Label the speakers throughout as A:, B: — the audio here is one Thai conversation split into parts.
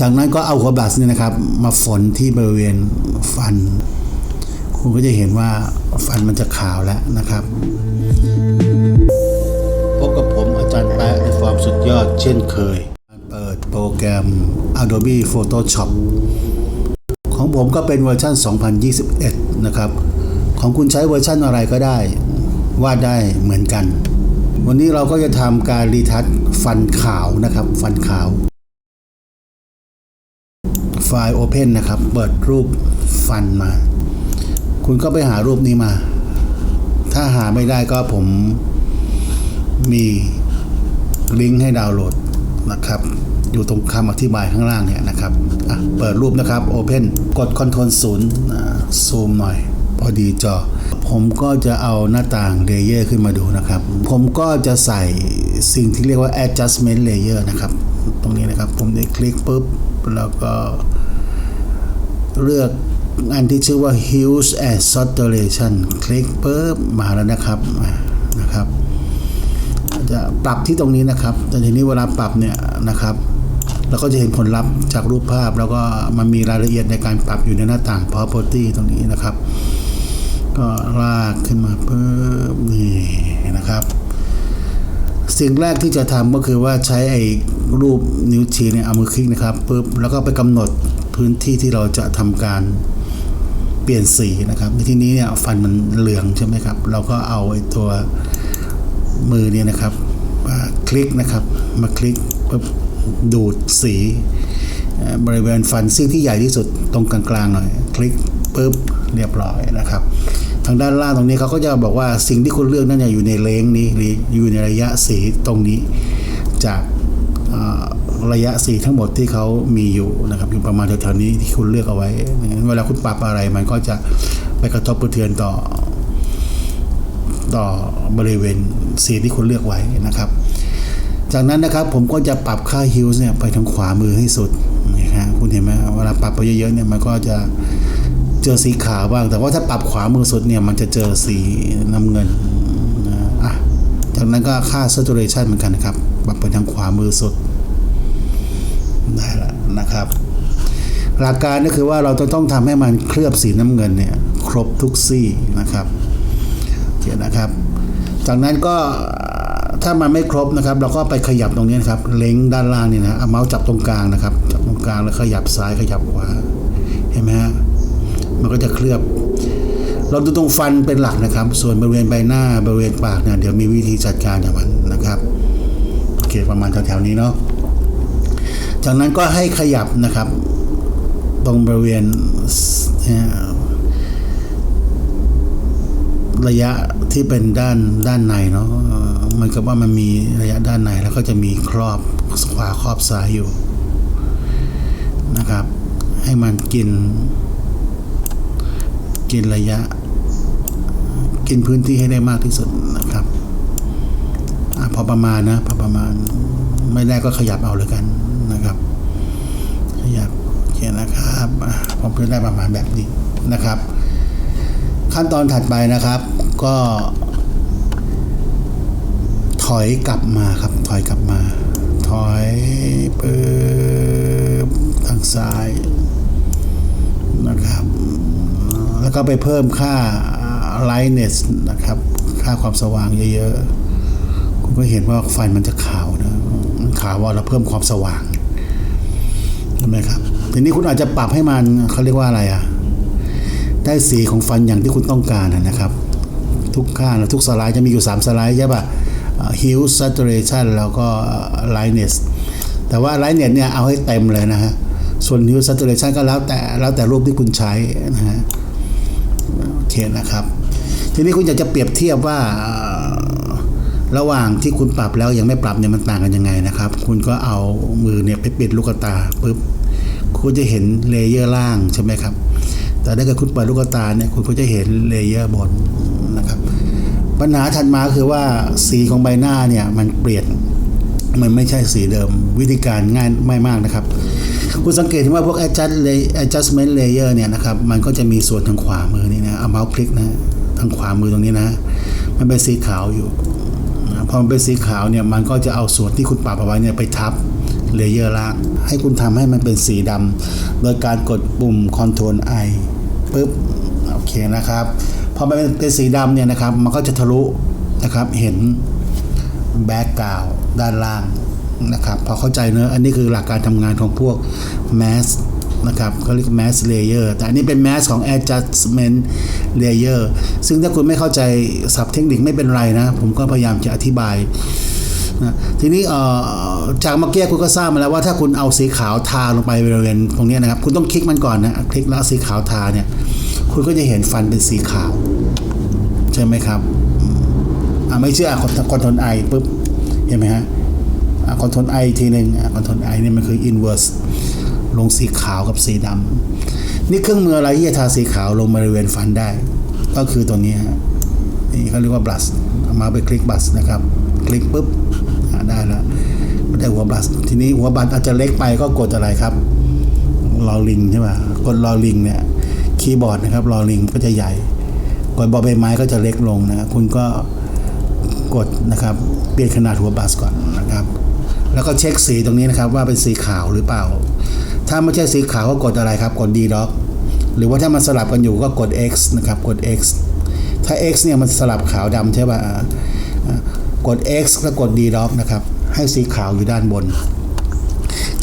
A: จากนั้นก็เอาหัวบลัชเนี่ยนะครับ มาฝนที่บริเวณฟัน คุณก็จะเห็นว่าฟันมันจะขาวแล้วนะครับพบกับผมอาจารย์แปะในความสุดยอดเช่นเคย เปิดโปรแกรม Adobe Photoshop ของผมก็เป็นเวอร์ชัน2021 นะครับ ของคุณใช้เวอร์ชันอะไรก็ได้ วาดได้เหมือนกัน วันนี้เราก็จะทำการรีทัชฟันขาวนะครับ ฟันขาว ไฟล์ Open นะครับ เปิดรูปฟันมา คุณก็ไปหารูปนี้มา ถ้าหาไม่ได้ก็ผมมีลิงก์ให้ดาวน์โหลดนะครับ อยู่ตรงคำอธิบายข้างล่างเนี่ยนะครับ เปิดรูปนะครับ Open กด Ctrl 0ซูมหน่อย พอดีจอ ผมก็จะเอาหน้าต่างเลเยอร์ขึ้นมาดูนะครับ ผมก็จะใส่สิ่งที่เรียกว่า adjustment layer นะครับ ตรงนี้นะครับ ผมได้คลิกปุ๊บ แล้วก็ เลือกอันที่ชื่อว่า Hues and Saturation คลิกปุ๊บมาแล้วนะครับนะครับจะปรับที่ตรงนี้นะครับ แต่ทีนี้เวลาปรับเนี่ยนะครับเราก็จะเห็นผลลัพธ์จากรูปภาพ แล้วก็มันมีรายละเอียดในการปรับอยู่ในหน้าต่าง property ตรงนี้นะครับ ก็ลากขึ้นมาปุ๊บนี่นะครับ สิ่งแรกที่จะทำก็คือว่าใช้ไอ้รูปนิ้วชี้เนี่ยเอามือคลิกนะครับปุ๊บแล้วก็ไปกำหนด พื้นที่ที่เราจะทำการเปลี่ยนสีนะครับในที่นี้เนี่ยฟันมันเหลืองใช่ไหมครับ เราก็เอาไอ้ตัวมือเนี่ยนะครับคลิกนะครับมาคลิกปุ๊บดูดสีบริเวณฟันซี่ที่ใหญ่ที่สุดตรงกลางๆหน่อย คลิกปุ๊บเรียบร้อยนะครับ ทางด้านล่างตรงนี้เขาก็จะบอกว่าสิ่งที่คุณเลือกนั่นอยู่ในเลนส์นี้หรืออยู่ในระยะสีตรงนี้จาก ระยะสีทั้งหมดที่เขามีอยู่นะครับอยู่ประมาณแถวๆนี้ที่คุณเลือกเอาไว้งั้นเวลาคุณปรับอะไรมันก็จะไปกระทบกระเทือนต่อ ต่อบริเวณสีที่คุณเลือกไว้นะครับ จากนั้นนะครับผมก็จะปรับค่าฮิวส์เนี่ยไปทางขวามือให้สุดนะฮะคุณเห็นไหมเวลาปรับไปเยอะๆเนี่ยมันก็จะเจอสีขาวบ้าง แต่ว่าถ้าปรับขวามือสุดเนี่ยมันจะเจอสีน้ำเงินนะอะจากนั้นก็ค่า saturation เหมือนกันนะครับปรับไปทางขวามือสุด ได้แล้วนะครับ หลักการก็คือว่าเราจะต้องทำให้มันเคลือบสีน้ำเงินเนี่ยครบทุกซี่นะครับโอเคนะครับ จากนั้นก็ถ้ามันไม่ครบนะครับ เราก็ไปขยับตรงนี้นครับ เล็งด้านล่างนี่นะเอาเมาส์จับตรงกลางนะครับ จับตรงกลางแล้วขยับซ้ายขยับขวาเห็นไหมฮะมันก็จะเคลือบ เราดูตรงฟันเป็นหลักนะครับ ส่วนบริเวณใบหน้าบริเวณปากเนี่ยเดี๋ยวมีวิธีจัดการอย่างมันนะครับโอเคประมาณแถวๆนี้เนาะ จากนั้นก็ให้ขยับนะครับ ตรงบริเวณระยะที่เป็นด้านด้านในเนาะมันกับว่ามันมีระยะด้านในแล้วก็จะมีครอบขวาครอบซ้ายอยู่นะครับ ให้มันกิน กินระยะ กินพื้นที่ให้ได้มากที่สุดนะครับอพอประมาณนะพอประมาณ ไม่ได้ก็ขยับเอาเลยกันนะครับ ขยับโอเคนะครับผมจะได้ประมาณแบบนี้นะครับ ขั้นตอนถัดไปนะครับ ก็ ถอยกลับมาครับ ถอยกลับมา ถอยปึ๊บทางซ้ายนะครับ แล้วก็ไปเพิ่มค่า lightness นะครับ ค่าความสว่างเยอะๆ คุณก็เห็นว่าไฟมันจะขาวนะ ขาวว่าเราเพิ่มความสว่างใช่ไหมครับทีนี้คุณอาจจะปรับให้มันเขาเรียกว่าอะไรอะได้สีของฟันอย่างที่คุณต้องการนะครับ ทุกข้างและทุกสไลด์จะมีอยู่ 3 สไลด์ใช่ป่ะเอ่อ hue saturation แล้วก็ lightness แต่ว่า lightness เนี่ยเอาให้เต็มเลยนะฮะส่วน hue saturation ก็แล้วแต่แล้วแต่รูปที่คุณใช้นะฮะโอเคนะครับ ทีนี้คุณอยากจะเปรียบเทียบว่า ระหว่างที่คุณปรับแล้วยังไม่ปรับเนี่ยมันต่างกันยังไงนะครับ คุณก็เอามือเนี่ยไปปิดลูกตาปุ๊บคุณจะเห็นเลเยอร์ล่างใช่ไหมครับ แต่ถ้าเกิดคุณเปิดลูกตาเนี่ยคุณก็จะเห็นเลเยอร์บนนะครับ ปัญหาถัดมาคือว่าสีของใบหน้าเนี่ยมันเปลี่ยนมันไม่ใช่สีเดิมวิธีการง่ายไม่มากนะครับ คุณสังเกตเห็นว่าพวก adjust adjustment layer เนี่ยนะครับ มันก็จะมีส่วนทางขวามือนี่นะเอาเมาส์คลิกนะทางขวามือตรงนี้นะ มันเป็นสีขาวอยู่ พอมันเป็นสีขาวเนี่ยมันก็จะเอาส่วนที่คุณปรับเอาไว้เนี่ยไปทับเลเยอร์ล่าง ให้คุณทำให้มันเป็นสีดำโดยการกดปุ่ม Ctrl I ปึ๊บโอเคนะครับพอมันเป็นสีดำเนี่ยนะครับมันก็จะทะลุนะครับเห็นแบ็กกราวด้านล่างนะครับพอเข้าใจเนอะอันนี้คือหลักการทำงานของพวก Mask นะครับเขาเรียก Mask Layer แต่อันนี้เป็น Mask ของ Adjustment Layer ซึ่งถ้าคุณไม่เข้าใจศัพท์เทคนิคไม่เป็นไรนะ ผมก็พยายามจะอธิบายนะทีนี้จากเมื่อกี้คุณก็ทราบมาแล้วว่าถ้าคุณเอาสีขาวทาลงไปบริเวณตรงนี้นะครับ คุณต้องคลิกมันก่อนนะคลิกแล้วสีขาวทาเนี่ย คุณก็จะเห็นฟันเป็นสีขาว ใช่ไหมครับอ่าไม่เชื่อคอนคอนโทรลไอปุ๊บเห็นไหมฮะคอนโทรลไอทีหนึ่งคอนโทรลไอเนี่ยมันคือ inverse ลงสีขาวกับสีดำนี่เครื่องมืออะไรที่จะทาสีขาวลงบริเวณฟันได้ ก็คือตัวนี้ฮะนี่เขาเรียกว่าบลัสมาไปคลิกบลัสนะครับ คลิกปุ๊บได้แล้วไม่ได้หัวบลัสทีนี้หัวบลัสอาจจะเล็กไปก็กดอะไรครับลอลิงใช่ป่ะกดลอลิงเนี่ยคีย์บอร์ดนะครับลอลิงก็จะใหญ่ กดบอใบไม้ก็จะเล็กลงนะคุณก็กดนะครับเปลี่ยนขนาดหัวบลัสก่อนนะครับ แล้วก็เช็คสีตรงนี้นะครับว่าเป็นสีขาวหรือเปล่า ถ้าไม่ใช่สีขาวก็กดอะไรครับ กด D dock หรือว่าถ้ามันสลับกันอยู่ก็กด X นะครับกด X ถ้า X เนี่ยมันสลับขาวดำใช่ป่ะกด X แล้วกด D dock นะครับ ให้สีขาวอยู่ด้านบน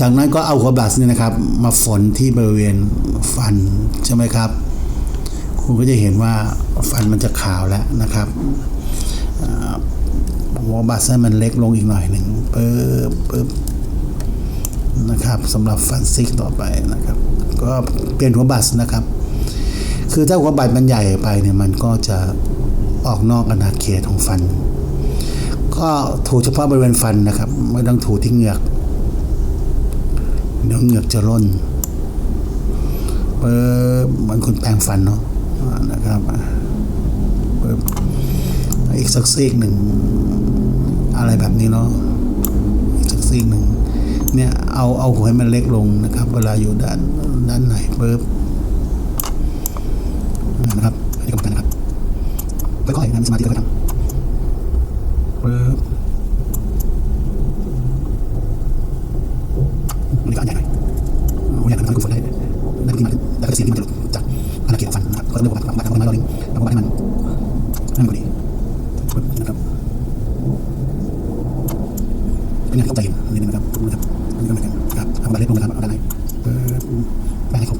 A: จากนั้นก็เอาหัวบัสเนี่ยนะครับ มาฝนที่บริเวณฟันใช่ไหมครับ คุณก็จะเห็นว่าฟันมันจะขาวแล้วนะครับหัวบัสให้มันเล็กลงอีกหน่อยหนึ่งปึ๊บปึ๊บ นะครับสำหรับฟันซิกต่อไปนะครับ ก็เปลี่ยนหัวบัสนะครับ คือถ้าหัวบัตรมันใหญ่ไปเนี่ยมันก็จะออกนอกอาณาเขตของฟัน ก็ถูเฉพาะบริเวณฟันนะครับ ไม่ต้องถูที่เหงือกเดี๋ยวเหงือกจะร่นเปิบเหมือนคุณแปรงฟันเนาะนะครับเปิบอีกสักซีกหนึ่งอะไรแบบนี้เนาะอีกสักซีกหนึ่ง เนี่ยเอาเอาหัวให้มันเล็กลงนะครับ เวลาอยู่ด้านด้านไหนเปิบนะครับอันนี้ก็เหมือนกันนะครับค่อยๆนะมีสมาธิค่อยๆทำปึ๊บอันก็อันใหญ่หน่อยผมอยากทำให้คุณฝนได้ได้ที่มันได้เสียงที่มันจะหลุดจากอาณาเขตของฟันนะครับก็เรียกว่าบัตรบัตรของมันเราลิงเราก็บัตรให้มันให้มันพอดีนะครับเป็นอย่างเข้าใจนิดนึงนะครับนะครับันนี้ก็เหมือนกันครับเอาบัตรเล็กลงนะครับเอาด้านในปึ๊บไปให้ครบ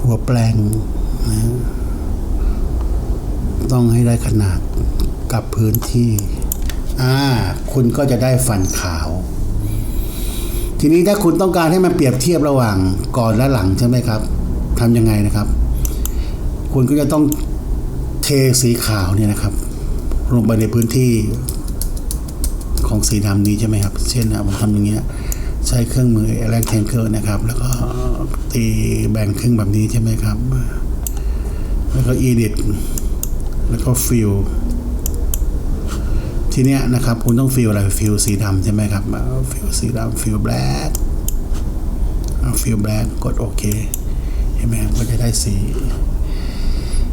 A: หัวแปลงนะต้องให้ได้ขนาดกับพื้นที่ อ่า คุณก็จะได้ฟันขาว ทีนี้ถ้าคุณต้องการให้มันเปรียบเทียบระหว่างก่อนและหลังใช่ไหมครับทำยังไงนะครับ คุณก็จะต้องเทสีขาวเนี่ยนะครับ ลงไปในพื้นที่ ของสีดำนี้ใช่ไหมครับ เช่นผมทำอย่างเงี้ยใช้เครื่องมือ rectangle นะครับ แล้วก็ตีแบ่งครึ่งแบบนี้ใช่ไหมครับ แล้วก็ edit แล้วก็ fill ทีเนี้ยนะครับคุณต้อง fill อะไร fill สีดำใช่ไหมครับ fill สีดำ fill black เอา fill black กดโอเคเห็นไหมก็จะได้สี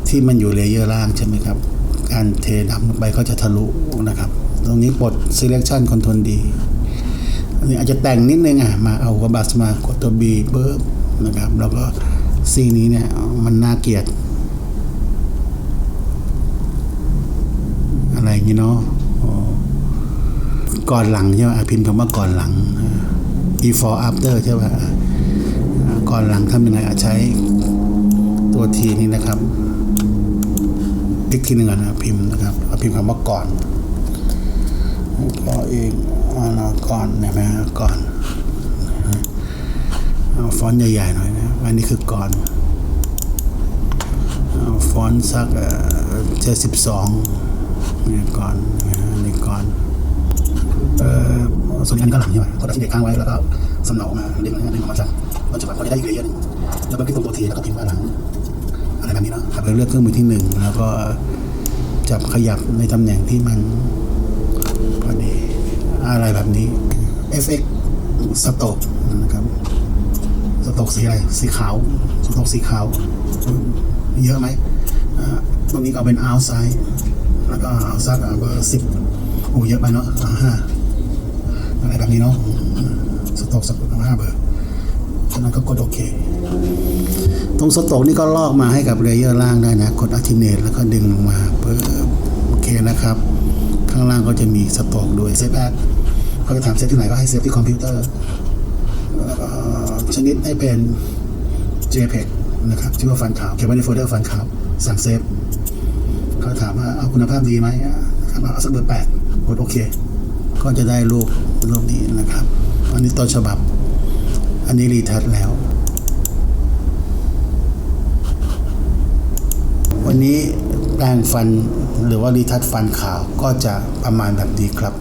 A: ที่มันอยู่เลเยอร์ล่างใช่ไหมครับ การเทดำลงไปก็จะทะลุนะครับ ตรงนี้กด selection control D อันนี้อาจจะแต่งนิดนึงอะมาเอากระบัสมากดตัว B ปุ๊บนะครับ แล้วก็ซีนี้เนี่ยมันน่าเกลียด อะไรอย่างงี้เนาะก่อนหลังใช่ไหมอะพิมพ์คำว่าก่อนหลังอ่า before after ใช่ไหมอะก่อนหลังทำยังไงอะใช้ตัวทีนี้นะครับคลิกทีหนึ่งอะนะพิมพ์นะครับเอาพิมพ์คำว่าก่อน ก็เองอานาก่อนนะฮะก่อนเอาฟอนต์ใหญ่ๆหน่อยนะอันนี้คือก่อนเอาฟอนต์สักเจ็ดสิบสองเนี่ยก่อนนะฮะนี่ก่อนเอ่อส่วนอันก็หลังใช่ไหมกดที่เด็กค้างไว้แล้วก็สำเนาอมาเด็กมันดึงออกมาจากมันจะแบบก็ได้อีกเลเยอร์หนึงแล้วก็คลิกตรงตัวทีแล้วก็พิมพ์ว่าหลังอะไรแบบนี้เนาะครับเลือกเครื่องมือที่หนึ่งแล้วก็จับขยับในตำแหน่งที่มัน พอดีอะไรแบบนี้ FX สโตกนะครับสโตกสีอะไรสีขาวสโตกสีขาว เยอะไหมตรงนี้ก็เป็น outside แล้วก็เอาสักเบอร์สิบอ้เยอะไปเนาะห้าอะไรแบบนี้เนาะสต็อกสักห้าเบอร์ฉะนั้นก็กดโอเค ตรงสต็อกนี่ก็ลอกมาให้กับเลเยอร์ล่างได้นะกดอัลติเนตแล้วก็ดึงลงมาเปิดโอเคนะครับ ข้างล่างก็จะมีสต็อกด้วยเซฟแอดเขาจะถามเซฟที่ไหนก็ให้เซฟที่คอมพิวเตอร์ชนิดให้เป็น JPEG นะครับชื่อว่าฟันขาวเก็บไว้ในโฟลเดอร์ฟันขาวสั่งเซฟเขาถามว่าเอาคุณภาพดีไหมเอาสักเบอร์แปดกดโอเค ก็จะได้รูปรูปนี้นะครับอันนี้ต้นฉบับ อันนี้รีทัชแล้ว วันนี้ แปรงฟัน หรือว่ารีทัชฟันขาวก็จะประมาณแบบนี้ครับ